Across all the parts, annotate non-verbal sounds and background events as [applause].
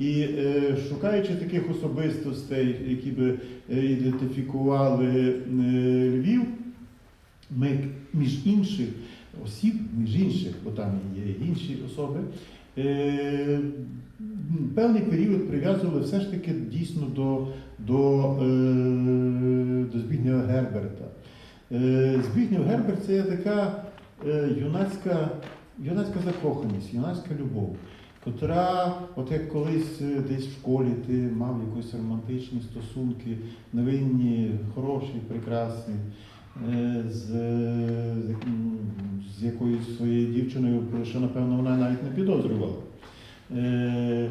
І е, шукаючи таких особистостей, які би е, ідентифікували е, Львів, ми між інших осіб, між інших, бо там є інші особи, певний період прив'язували все ж таки дійсно до, до, до Збігнєва Герберта. Збігнєв Герберт це є така юнацька, юнацька закоханість, юнацька любов, котра, от як колись е, десь в школі ти мав якісь романтичні стосунки, невинні, хороші, прекрасні, е, з, з, з якоюсь своєю дівчиною, про що, напевно, вона навіть не підозрювала. Е,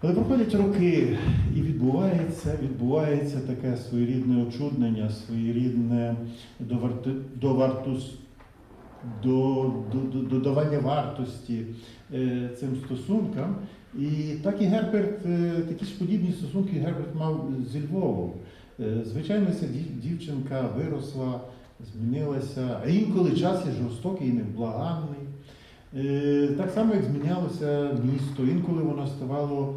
але проходять роки, і відбувається, відбувається таке своєрідне очуднення, своєрідне довартус, до, до, до, додавання вартості е, цим стосункам. І так і Герберт, е, такі ж подібні стосунки Герберт мав зі Львовом. Е, звичайно, ця дівчинка виросла, змінилася, а інколи час є жорстокий і невблаганний. Так само, як змінялося місто, інколи воно ставало,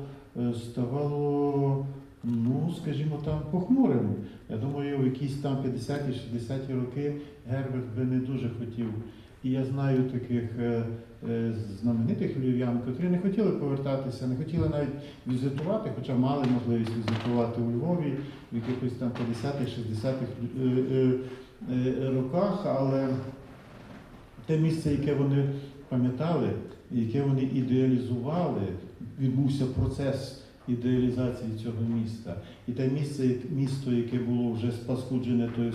ставало ну, скажімо там, похмурим. Я думаю, в якісь там 50-ті, 60-ті роки Герберт би не дуже хотів. І я знаю таких е, е, знаменитих львів'ян, котрі не хотіли повертатися, не хотіли навіть візитувати, хоча мали можливість візитувати у Львові в якихось там 50-х, 60-х е, е, е, роках, але те місце, яке вони пам'ятали, яке вони ідеалізували, відбувся процес ідеалізації цього міста. І те місце, місто, яке було вже спаскуджене тою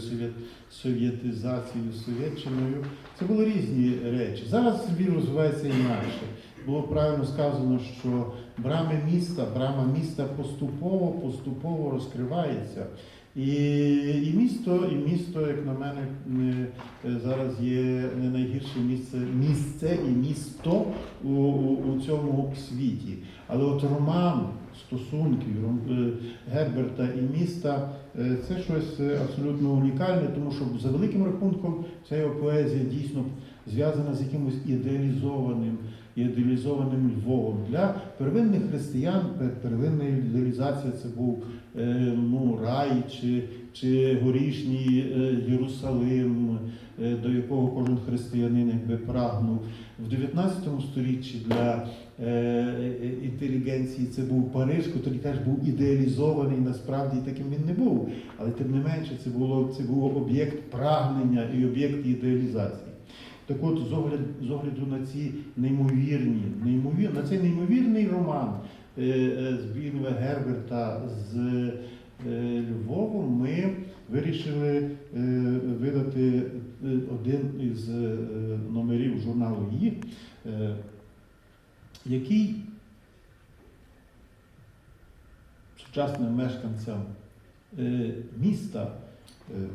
совєтизацією, совєтчиною, це були різні речі. Зараз Львів розвивається інакше. Було правильно сказано, що брами міста, брама міста поступово, поступово розкривається. І, і місто, і місто, як на мене, не- е, зараз є не найгірше місце, місце і місто у, у, у цьому світі. Але от роман стосунків е, Герберта і міста е, це щось е, абсолютно унікальне, тому що за великим рахунком ця його поезія дійсно зв'язана з якимось ідеалізованим, ідеалізованим Львовом. Для первинних християн первинна ідеалізація це був ну, рай чи, чи горішній е, Єрусалим, е, до якого кожен християнин якби прагнув. В 19 сторіччі для е, інтелігенції це був Париж, який теж був ідеалізований, насправді таким він не був. Але тим не менше це було це був об'єкт прагнення і об'єкт ідеалізації. Так от, з огляду, з огляду на ці неймовірні, неймовір, на цей неймовірний роман Збігнєва Герберта з е, Львовом, ми вирішили е, видати е, один із номерів журналу е, який сучасним мешканцям міста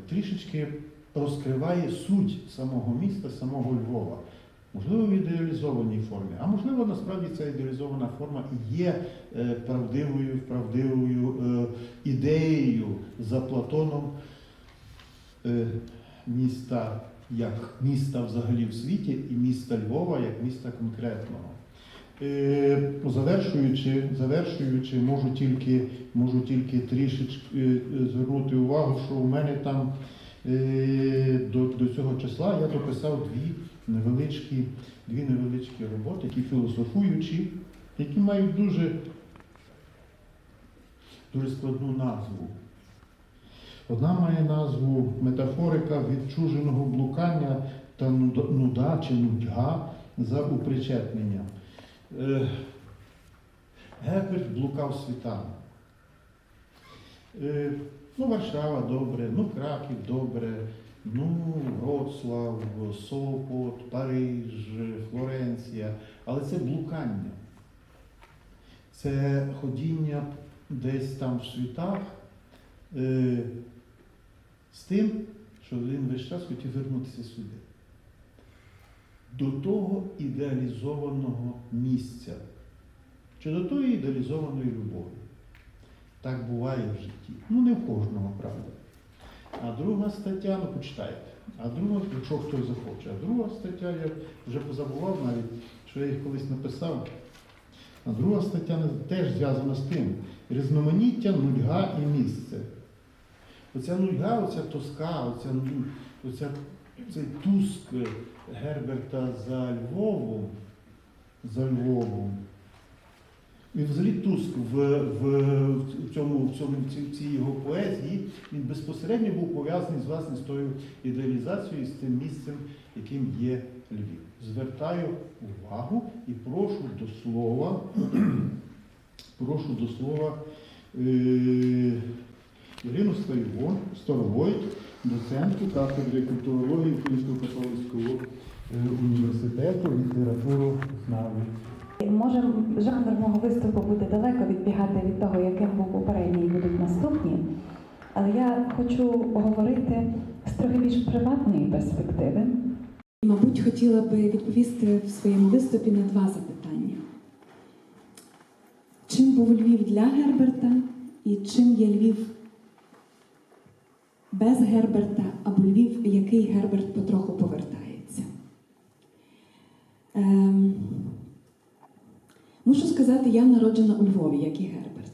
трішечки розкриває суть самого міста, самого Львова. Можливо, в ідеалізованій формі, а можливо, насправді ця ідеалізована форма і є е, правдивою, правдивою е, ідеєю за Платоном е, міста як міста взагалі в світі і міста Львова як міста конкретного. Завершуючи, завершуючи, можу тільки, можу тільки трішечки звернути увагу, що у мене там до, до цього числа я дописав дві невеличкі, дві невеличкі роботи, які філософуючі, які мають дуже, дуже складну назву. Одна має назву Метафорика відчуженого блукання та нуда- чи нудьга за упричетнення. Е, Герберт блукав світами. Е, Ну, Варшава добре, ну Краків добре, ну Вроцлав, Сопот, Париж, Флоренція. Але це блукання. Це ходіння десь там в світах е, з тим, що він весь час хотів вернутися сюди. До того ідеалізованого місця, чи до тої ідеалізованої любові. Так буває в житті. Ну, не в кожного, правда. А друга стаття, ну почитайте. А друга, якщо хтось захоче, а друга стаття, я вже позабував навіть, що я їх колись написав. А друга стаття теж зв'язана з тим. Різноманіття, нудьга і місце. Оця нудьга, оця тоска, оця, оця, цей туск Герберта за Львовом, за Львовом. І взагалі Туск в, в, в цьому, в цьому в цій- його поезії він безпосередньо був пов'язаний з власне з тою ідеалізацією, з тим місцем, яким є Львів. Звертаю увагу і прошу до слова, [clears throat] прошу до слова е, Ірину Старовой, доцентку кафедри культурології Українського католицького е, університету літературу знаві. Може, жанр мого виступу буде далеко відбігати від того, яким був попередній і будуть наступні. Але я хочу поговорити з трохи більш приватної перспективи. Мабуть, хотіла би відповісти в своєму виступі на два запитання. Чим був Львів для Герберта і чим є Львів без Герберта або Львів, який Герберт потроху повертається? Сказати, я народжена у Львові, як і Герберт.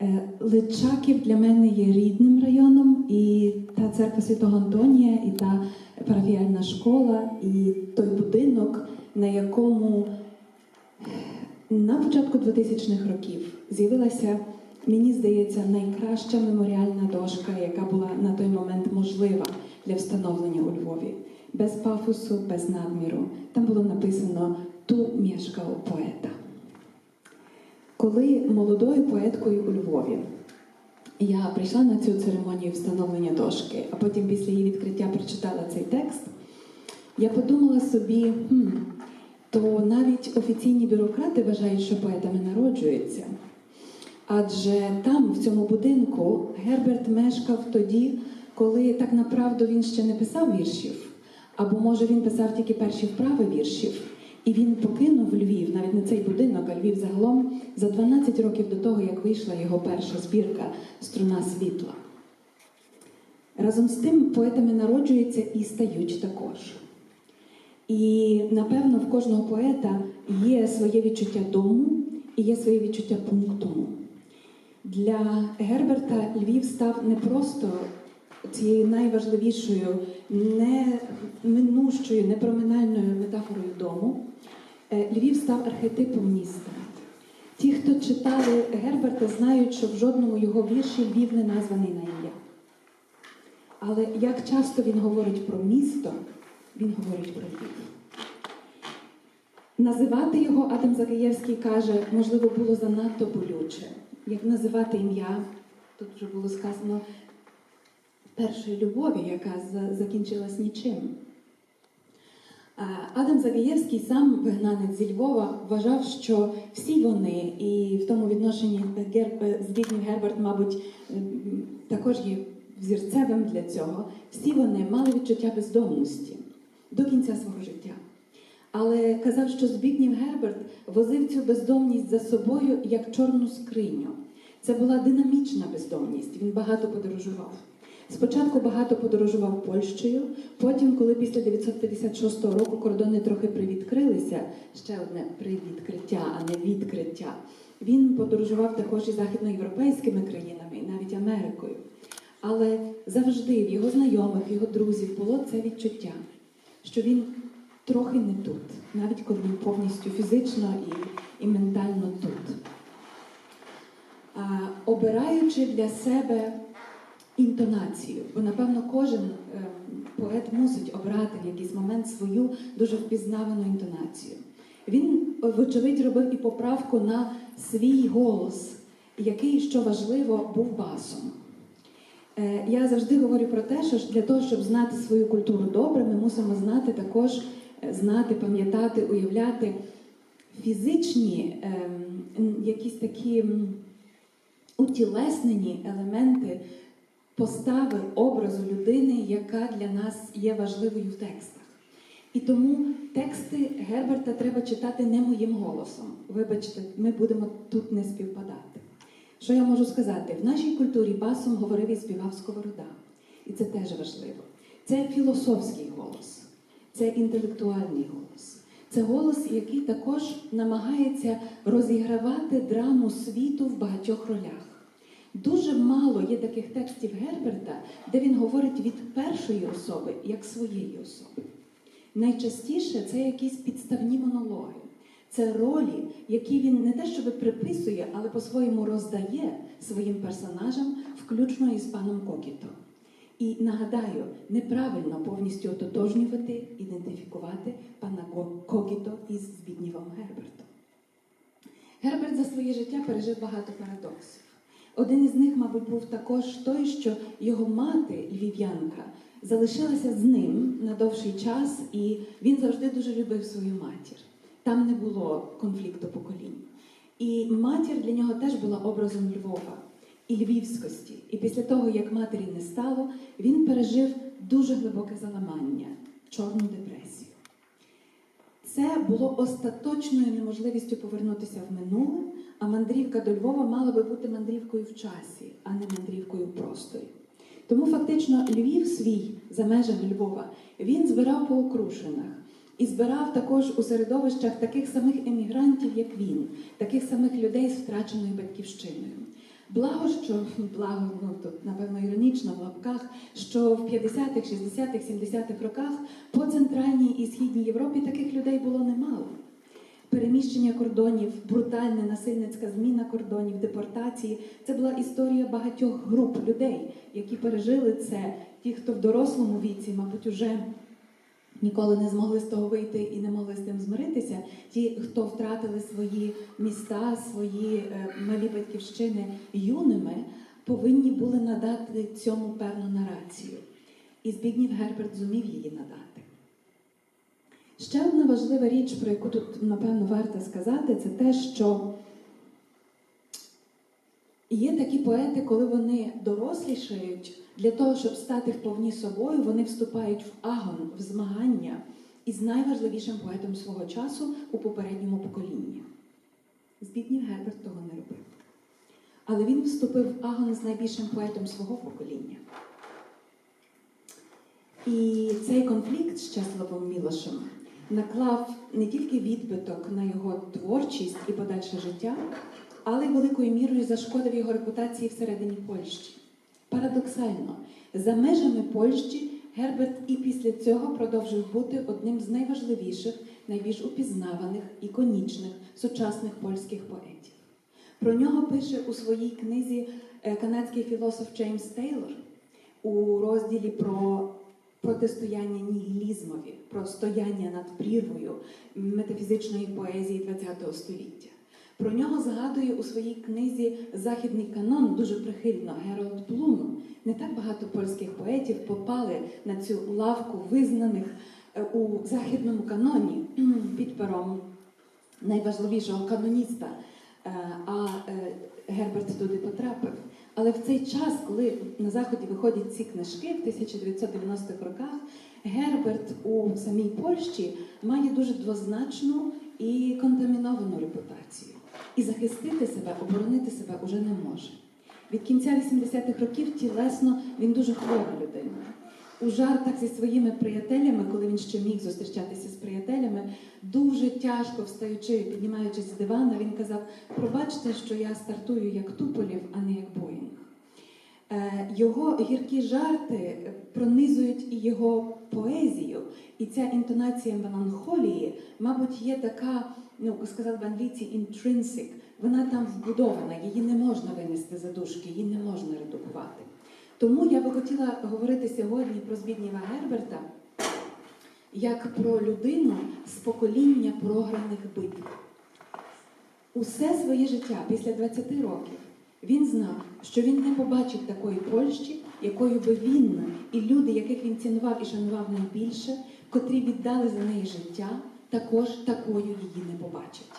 Е, Личаків для мене є рідним районом, і та церква Святого Антонія, і та парафіальна школа, і той будинок, на якому на початку 2000-х років з'явилася, мені здається, найкраща меморіальна дошка, яка була на той момент можлива для встановлення у Львові. Без пафосу, без надміру. Там було написано Ту мешкав поета. Коли молодою поеткою у Львові я прийшла на цю церемонію встановлення дошки, а потім після її відкриття прочитала цей текст, я подумала собі, хм, то навіть офіційні бюрократи вважають, що поетами народжуються. Адже там, в цьому будинку, Герберт мешкав тоді, коли так направду він ще не писав віршів, або може він писав тільки перші вправи віршів. І він покинув Львів, навіть не цей будинок, а Львів загалом за 12 років до того, як вийшла його перша збірка Струна світла. Разом з тим поетами народжуються і стають також. І напевно в кожного поета є своє відчуття дому і є своє відчуття пункту. Для Герберта Львів став не просто цією найважливішою, не минущою, непроминальною метафорою дому. Е, Львів став архетипом міста. Ті, хто читали Герберта, знають, що в жодному його вірші Львів не названий на ім'я. Але як часто він говорить про місто, він говорить про Львів. Називати його Адам Загаєвський каже, можливо, було занадто болюче. Як називати ім'я, тут вже було сказано, першої любові, яка закінчилась нічим. Адам Загаєвський, сам вигнанець зі Львова, вважав, що всі вони, і в тому відношенні Гер... е, Збігнів Герберт, мабуть, також є взірцевим для цього, всі вони мали відчуття бездомності до кінця свого життя. Але казав, що Збігнів Герберт возив цю бездомність за собою як чорну скриню. Це була динамічна бездомність. Він багато подорожував. Спочатку багато подорожував Польщею, потім, коли після 956 року кордони трохи привідкрилися, ще одне привідкриття, а не відкриття. Він подорожував також і західноєвропейськими країнами, і навіть Америкою. Але завжди в його знайомих, його друзів було це відчуття, що він трохи не тут, навіть коли він повністю фізично і, і ментально тут. А, обираючи для себе інтонацію, бо напевно кожен ем, поет мусить обрати в якийсь момент свою дуже впізнавану інтонацію. Він, вочевидь, робив і поправку на свій голос, який, що важливо, був басом. Е, Я завжди говорю про те, що для того, щоб знати свою культуру добре, ми мусимо знати також е, знати, пам'ятати, уявляти фізичні якісь такі утілеснені елементи постави образу людини, яка для нас є важливою в текстах. І тому тексти Герберта треба читати не моїм голосом. Вибачте, ми будемо тут не співпадати. Що я можу сказати? В нашій культурі басом говорив і співав Сковорода. І це теж важливо. Це філософський голос, це інтелектуальний голос, Це голос, який також намагається розігравати драму світу в багатьох ролях. Дуже мало є таких текстів Герберта, де він говорить від першої особи як своєї особи. Найчастіше це якісь підставні монологи. Це ролі, які він не те, щоб приписує, але по-своєму роздає своїм персонажам, включно із паном Кокіто. І нагадаю, неправильно повністю ототожнювати, ідентифікувати пана Кокіто із Збіднівом Гербертом. Герберт за своє життя пережив багато парадоксів. Один із них, мабуть, був також той, що його мати, львів'янка, залишилася з ним на довший час, і він завжди дуже любив свою матір. Там не було конфлікту поколінь. І матір для нього теж була образом Львова і львівськості. І після того, як матері не стало, він пережив дуже глибоке заламання, чорну депресію. Це було остаточною неможливістю повернутися в минуле, а мандрівка до Львова мала би бути мандрівкою в часі, а не мандрівкою в просторі. Тому фактично Львів свій за межами Львова він збирав по окрушинах і збирав також у середовищах таких самих емігрантів, як він, таких самих людей з втраченою батьківщиною. Благо, що благо, ну тут напевно іронічно в лапках, що в 50-х, 60-х, 70-х роках по центральній і східній Європі таких людей було немало. Переміщення кордонів, брутальна насильницька зміна кордонів, депортації це була історія багатьох груп людей, які пережили це. Ті, хто в дорослому віці, мабуть, уже ніколи не змогли з того вийти і не могли з тим змиритися. Ті, хто втратили свої міста, свої е, малі батьківщини юними, повинні були надати цьому певну нарацію. І Збігнів Герберт зумів її надати. Ще одна важлива річ, про яку тут, напевно, варто сказати, це те, що є такі поети, коли вони дорослішають, для того, щоб стати вповні собою, вони вступають в агон, в змагання із найважливішим поетом свого часу у попередньому поколінні. Збіднів Герберт того не робив. Але він вступив в агон з найбільшим поетом свого покоління. І цей конфлікт з Чеславом Мілошем наклав не тільки відбиток на його творчість і подальше життя, але й великою мірою зашкодив його репутації всередині Польщі. Парадоксально, за межами Польщі Герберт і після цього продовжив бути одним з найважливіших, найбільш упізнаваних, іконічних сучасних польських поетів. Про нього пише у своїй книзі е, канадський філософ Джеймс Тейлор у розділі про протистояння нігілізмові, про стояння над прірвою метафізичної поезії ХХ століття. Про нього згадує у своїй книзі Західний канон дуже прихильно Геролд Блум. Не так багато польських поетів попали на цю лавку визнаних е, у західному каноні [clears throat] під пером найважливішого каноніста. Е, А е, Герберт туди потрапив. Але в цей час, коли на заході виходять ці книжки в 1990-х роках, Герберт у самій Польщі має дуже двозначну і контаміновану репутацію. І захистити себе, оборонити себе уже не може. Від кінця 80-х років тілесно він дуже хвора людина. У жартах зі своїми приятелями, коли він ще міг зустрічатися з приятелями, дуже тяжко встаючи, піднімаючись з дивана, він казав: пробачте, що я стартую як Туполів, а не як Боїнг. Е, Його гіркі жарти пронизують і його поезію, і ця інтонація меланхолії, мабуть, є така, ну сказали б англійці, intrinsic. Вона там вбудована, її не можна винести за дужки, її не можна редукувати. Тому я би хотіла говорити сьогодні про Збідніва Герберта як про людину з покоління програних битв. Усе своє життя після 20 років він знав, що він не побачить такої Польщі, якою би він і люди, яких він цінував і шанував найбільше, котрі віддали за неї життя, також такою її не побачать.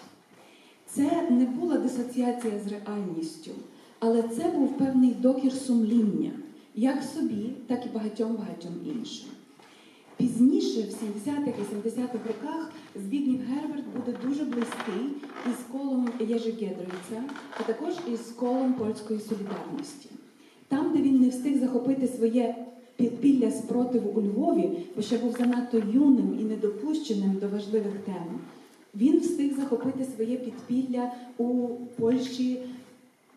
Це не була дисоціація з реальністю, але це був певний докір сумління, як собі, так і багатьом багатьом іншим. Пізніше, в 70-х і 70-х роках, Збігнів Герберт буде дуже близький із колом Єжи Гедровіця, а також із колом польської солідарності. Там, де він не встиг захопити своє підпілля спротиву у Львові, бо ще був занадто юним і недопущеним до важливих тем. Він встиг захопити своє підпілля у Польщі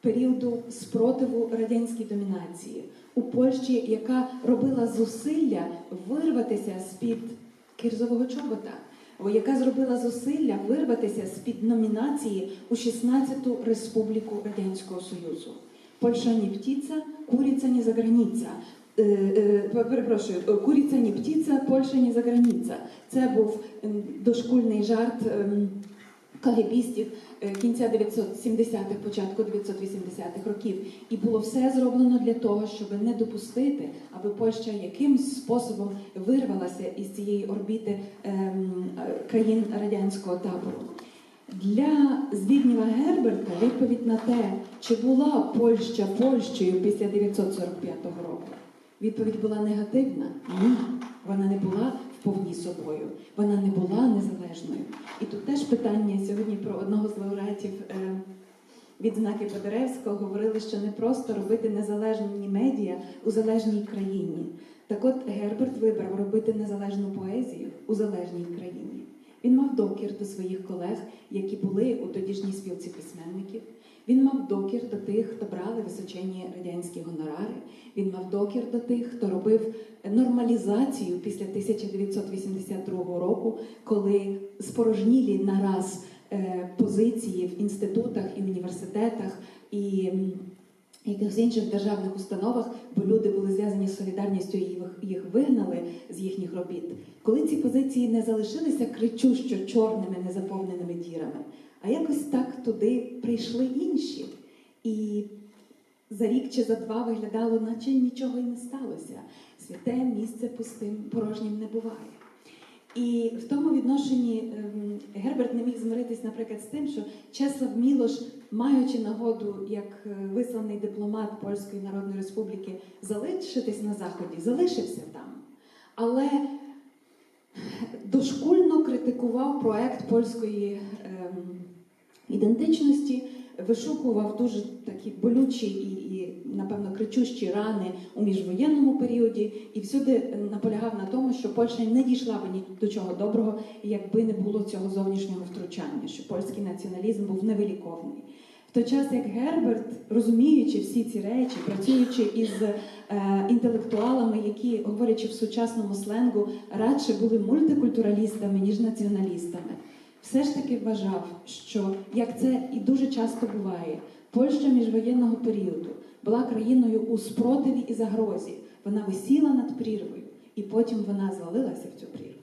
періоду спротиву радянській домінації, у Польщі, яка робила зусилля вирватися з-під кирзового чобота, яка зробила зусилля вирватися з-під номінації у 16-ту Республіку Радянського Союзу. Польща не птиця, куриця не за границя. Е, е, Перепрошую, е, куриця не птиця, Польща не за границя. Це був ем, дошкульний жарт ем, кагебістів е, кінця 970-х, початку 980-х років. І було все зроблено для того, щоб не допустити, аби Польща якимсь способом вирвалася із цієї орбіти ем, е, країн радянського табору. Для Збігнєва Герберта відповідь на те, чи була Польща Польщею після 945 року, відповідь була негативна. Ні, вона не була вповні собою, вона не була незалежною. І тут теж питання сьогодні про одного з лауреатів е, відзнаки Подеревського говорили, що не просто робити незалежні медіа у залежній країні. Так от Герберт вибрав робити незалежну поезію у залежній країні. Він мав докір до своїх колег, які були у тодішній спілці письменників. Він мав докір до тих, хто брали височенні радянські гонорари. Він мав докір до тих, хто робив нормалізацію після 1982 року, коли спорожнілі нараз е, позиції в інститутах і університетах і якихось інших державних установах, бо люди були зв'язані з солідарністю і їх, вигнали з їхніх робіт. Коли ці позиції не залишилися кричущо чорними незаповненими дірами, а якось так туди прийшли інші. І за рік чи за два виглядало, наче нічого й не сталося. Святе місце пустим порожнім не буває. І в тому відношенні ем, Герберт не міг змиритись, наприклад, з тим, що Чеслав Мілош, маючи нагоду як е, висланий дипломат Польської Народної Республіки, залишитись на заході, залишився там. Але дошкульно критикував проект польської ідентичності, вишукував дуже такі болючі і, і, напевно, кричущі рани у міжвоєнному періоді, і всюди наполягав на тому, що Польща не дійшла б ні до чого доброго, якби не було цього зовнішнього втручання, що польський націоналізм був невиліковний. В той час, як Герберт, розуміючи всі ці речі, працюючи із е, інтелектуалами, які, говорячи в сучасному сленгу, радше були мультикультуралістами, ніж націоналістами, все ж таки вважав, що як це і дуже часто буває, Польща міжвоєнного періоду була країною у спротиві і загрозі. Вона висіла над прірвою, і потім вона звалилася в цю прірву.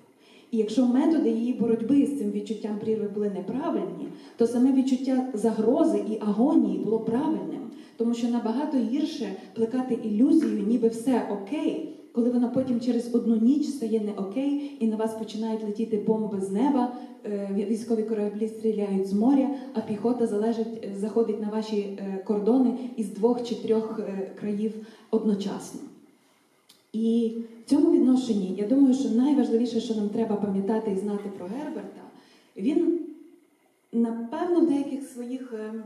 І якщо методи її боротьби з цим відчуттям прірви були неправильні, то саме відчуття загрози і агонії було правильним, тому що набагато гірше плекати ілюзію, ніби все окей, коли воно потім через одну ніч стає не окей, і на вас починають летіти бомби з неба, е, військові кораблі стріляють з моря, а піхота залежить, е, заходить на ваші е, кордони із двох чи трьох країв одночасно. І в цьому відношенні я думаю, що найважливіше, що нам треба пам'ятати і знати про Герберта, він напевно в деяких своїх е, е,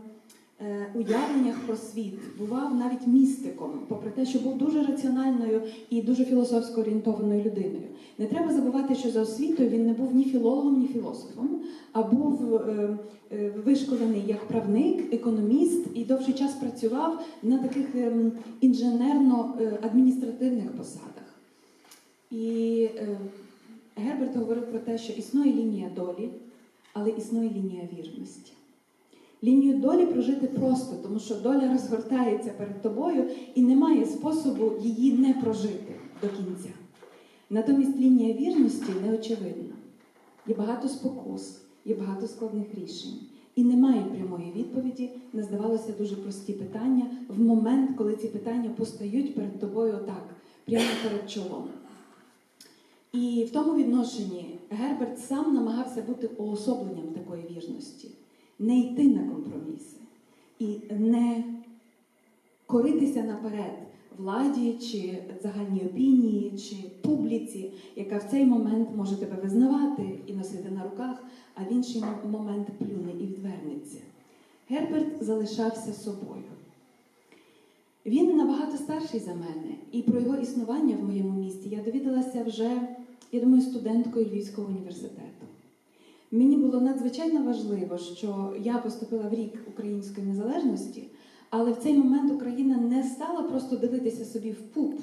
уявленнях про світ бував навіть містиком, попри те, що був дуже раціональною і дуже філософсько орієнтованою людиною. Не треба забувати, що за освітою він не був ні філологом, ні філософом, а був е, е, вишколений як правник, економіст і довший час працював на таких інженерно-адміністративних посадах. І е, Герберт говорив про те, що існує лінія долі, але існує лінія вірності. Лінію долі прожити просто, тому що доля розгортається перед тобою і немає способу її не прожити до кінця. Натомість лінія вірності неочевидна. Є багато спокус, є багато складних рішень. І немає прямої відповіді на, здавалося, дуже прості питання в момент, коли ці питання постають перед тобою так, прямо перед чолом. І в тому відношенні Герберт сам намагався бути уособленням такої вірності, не йти на компроміси і не коритися наперед владі чи загальній опінії, чи публіці, яка в цей момент може тебе визнавати і носити на руках, а в інший момент плюне і відвернеться. Герберт залишався собою. Він набагато старший за мене, і про його існування в моєму місті я довідалася вже, я думаю, студенткою Львівського університету. Мені було надзвичайно важливо, що я поступила в рік української незалежності, але в цей момент Україна не стала просто дивитися собі в пуп,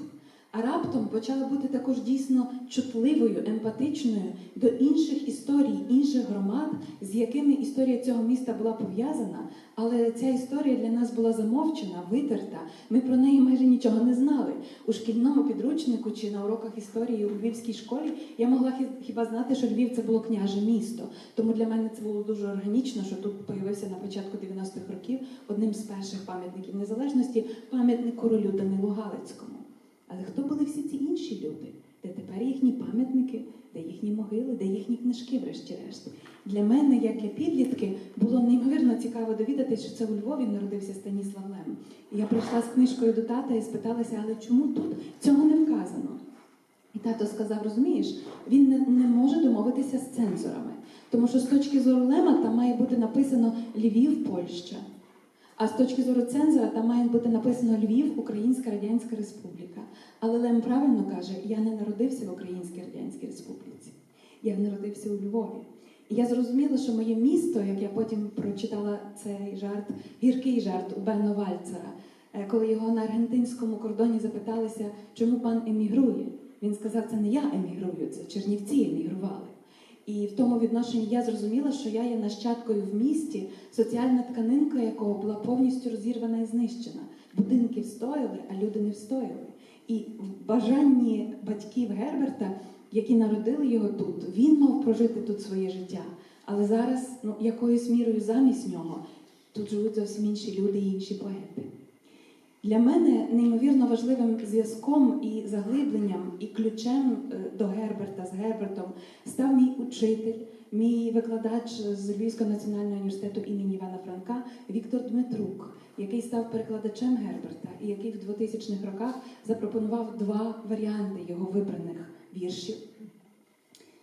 а раптом почала бути також дійсно чутливою, емпатичною до інших історій, інших громад, з якими історія цього міста була пов'язана. Але ця історія для нас була замовчена, витерта. Ми про неї майже нічого не знали. У шкільному підручнику чи на уроках історії у Львівській школі я могла хіба знати, що Львів це було княже місто. Тому для мене це було дуже органічно, що тут появився на початку 90-х років одним з перших пам'ятників незалежності пам'ятник королю Данилу Галицькому. Але хто були всі ці інші люди? Де тепер їхні пам'ятники, де їхні могили, де їхні книжки, врешті-решт? Для мене, як для підлітки, було неймовірно цікаво довідатися, що це у Львові народився Станіслав Лем. І я прийшла з книжкою до тата і спиталася, але чому тут цього не вказано? І тато сказав: розумієш, він не, не може домовитися з цензорами, тому що з точки зору Лема там має бути написано Львів, Польща. А з точки зору цензора там має бути написано Львів, Українська Радянська Республіка. Але Лем правильно каже: я не народився в Українській Радянській Республіці, я народився у Львові. І я зрозуміла, що моє місто, як я потім прочитала цей жарт, гіркий жарт у Бенно Вальцера, е, коли його на аргентинському кордоні запиталися, чому пан емігрує. Він сказав, це не я емігрую, це Чернівці емігрували. І в тому відношенні я зрозуміла, що я є нащадкою в місті, соціальна тканинка якого була повністю розірвана і знищена. Будинки встояли, а люди не встояли. І в бажанні батьків Герберта, які народили його тут, він мав прожити тут своє життя. Але зараз, ну, якоюсь мірою замість нього, тут живуть зовсім інші люди і інші поети. Для мене неймовірно важливим зв'язком і заглибленням, і ключем е, до Герберта з Гербертом став мій учитель, мій викладач з Львівського національного університету імені Івана Франка Віктор Дмитрук, який став перекладачем Герберта і який в 2000-х роках запропонував два варіанти його вибраних віршів.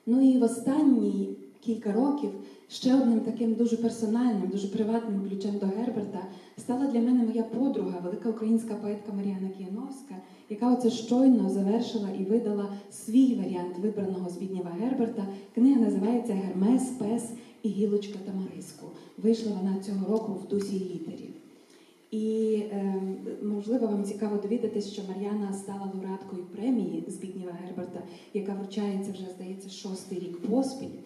Ну і в останні кілька років ще одним таким дуже персональним, дуже приватним ключем до Герберта стала для мене моя подруга, велика українська поетка Мар'яна Кіяновська, яка оце щойно завершила і видала свій варіант вибраного Збіднєва Герберта. Книга називається Гермес, Пес і Гілочка Тамариску. Вийшла вона цього року в дусі і літері. І е, можливо вам цікаво довідатись, що Мар'яна стала лауреаткою премії Збігнєва Герберта, яка вручається вже, здається, шостий рік поспіль.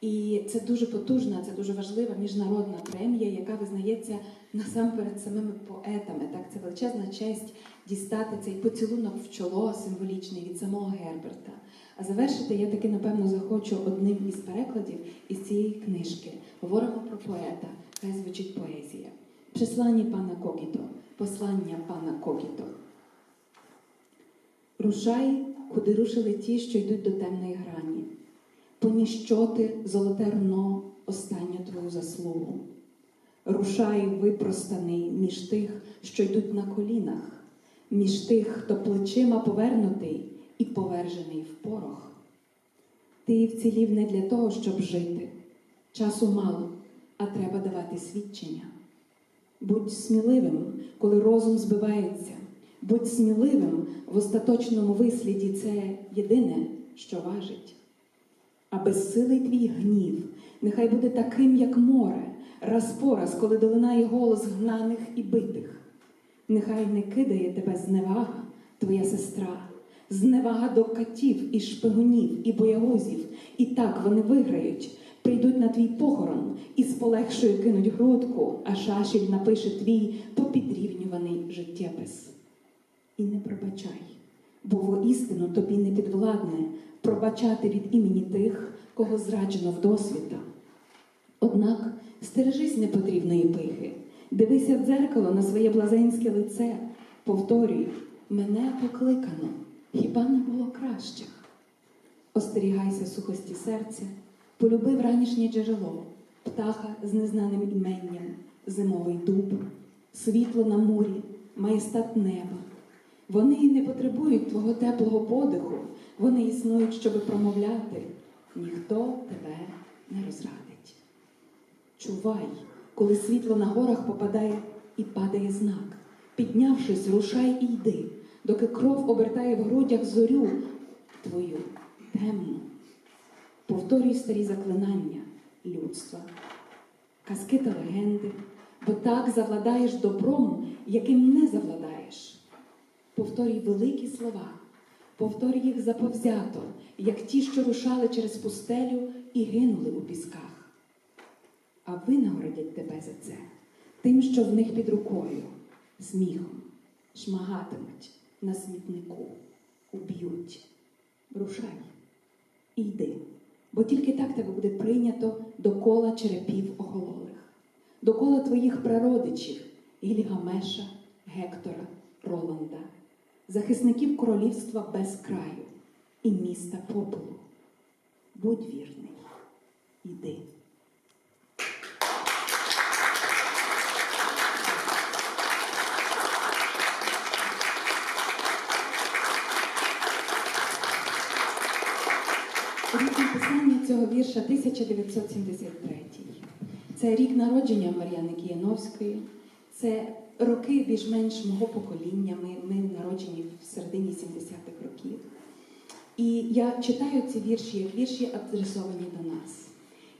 І це дуже потужна, це дуже важлива міжнародна премія, яка визнається насамперед самими поетами. Так, це величезна честь дістати цей поцілунок в чоло символічний від самого Герберта. А завершити я таки, напевно, захочу одним із перекладів із цієї книжки. Говоримо про поета, хай звучить поезія. Przesłanie pana Кокіто, послання пана Кокіто. Рушай, куди рушили ті, що йдуть до темної грані. Поніщоти золоте руно, останню твою заслугу. Рушай випростаний між тих, що йдуть на колінах, між тих, хто плечима повернутий і повержений в порох. Ти вцілів не для того, щоб жити. Часу мало, а треба давати свідчення. Будь сміливим, коли розум збивається. Будь сміливим в остаточному висліді це єдине, що важить. А безсилий твій гнів, нехай буде таким, як море, раз по раз, коли долинає голос гнаних і битих. Нехай не кидає тебе зневага, твоя сестра, зневага до катів і шпигунів, і боягузів, і так вони виграють, прийдуть на твій похорон і з полегшою кинуть грудку, а шашіль напише твій попідрівнюваний життєпис. І не пробачай, бо воістину тобі не підвладне пробачати від імені тих, кого зраджено вдосвіта. Однак стережись непотрібної пихи, дивися в дзеркало на своє блазенське лице, повторюй, мене покликано, хіба не було кращих? Остерігайся сухості серця, полюби вранішнє джерело, птаха з незнаним іменням, зимовий дуб, світло на морі, маєстат неба. Вони не потребують твого теплого подиху, вони існують, щоби промовляти. Ніхто тебе не розрадить. Чувай, коли світло на горах попадає і падає знак. Піднявшись, рушай і йди, доки кров обертає в грудях зорю твою темну. Повторюй старі заклинання людства, казки та легенди, бо так завладаєш добром, яким не завладаєш. Повторюй великі слова, повторюй їх заповзято, як ті, що рушали через пустелю і гинули у пісках. А винагородять тебе за це тим, що в них під рукою, сміхом, шмагатимуть на смітнику, уб'ють. Рушай і йди, бо тільки так тебе буде прийнято до кола черепів охололих, до кола твоїх прародичів Гільгамеша, Гектора, Роланда, захисників королівства без краю і міста попелу. Будь вірний, йди. Рік написання цього вірша 1973. Це рік народження Мар'яни Кияновської. Це роки більш-менш мого покоління. Ми, ми народжені в середині 70-х років. І я читаю ці вірші як вірші адресовані до нас.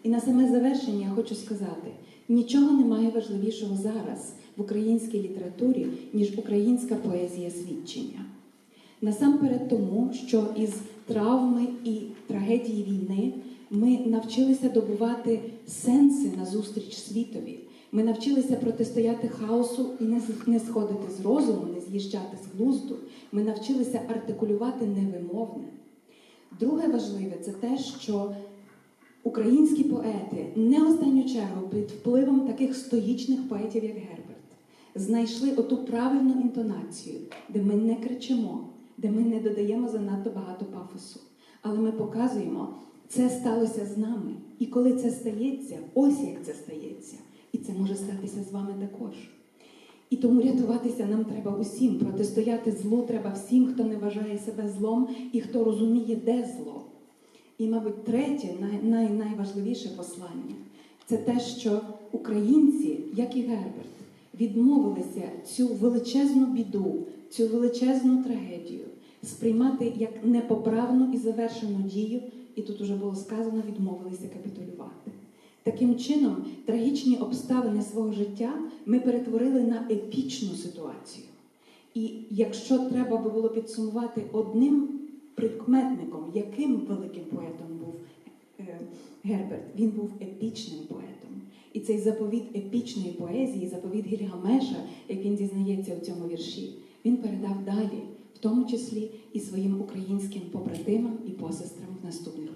І на саме завершення я хочу сказати: нічого немає важливішого зараз в українській літературі, ніж українська поезія свідчення. Насамперед тому, що із травми і трагедії війни ми навчилися добувати сенси назустріч світові. Ми навчилися протистояти хаосу і не, сходити з розуму, не з'їжджати з глузду. Ми навчилися артикулювати невимовне. Друге важливе це те, що українські поети не останню чергу під впливом таких стоїчних поетів, як Герберт, знайшли оту правильну інтонацію, де ми не кричимо, де ми не додаємо занадто багато пафосу. Але ми показуємо, це сталося з нами. І коли це стається, ось як це стається. І це може статися з вами також. І тому рятуватися нам треба усім, протистояти злу треба всім, хто не вважає себе злом і хто розуміє, де зло. І, мабуть, третє, най, най, найважливіше послання це те, що українці, як і Герберт, відмовилися цю величезну біду, цю величезну трагедію сприймати як непоправну і завершену дію, і тут уже було сказано, відмовилися капітулювати. Таким чином, трагічні обставини свого життя ми перетворили на епічну ситуацію. І якщо треба би було підсумувати одним прикметником, яким великим поетом був е, Герберт, він був епічним поетом. І цей заповіт епічної поезії, заповіт Гільгамеша, як він дізнається у цьому вірші, він передав далі, в тому числі і своїм українським побратимам і посестрам в наступних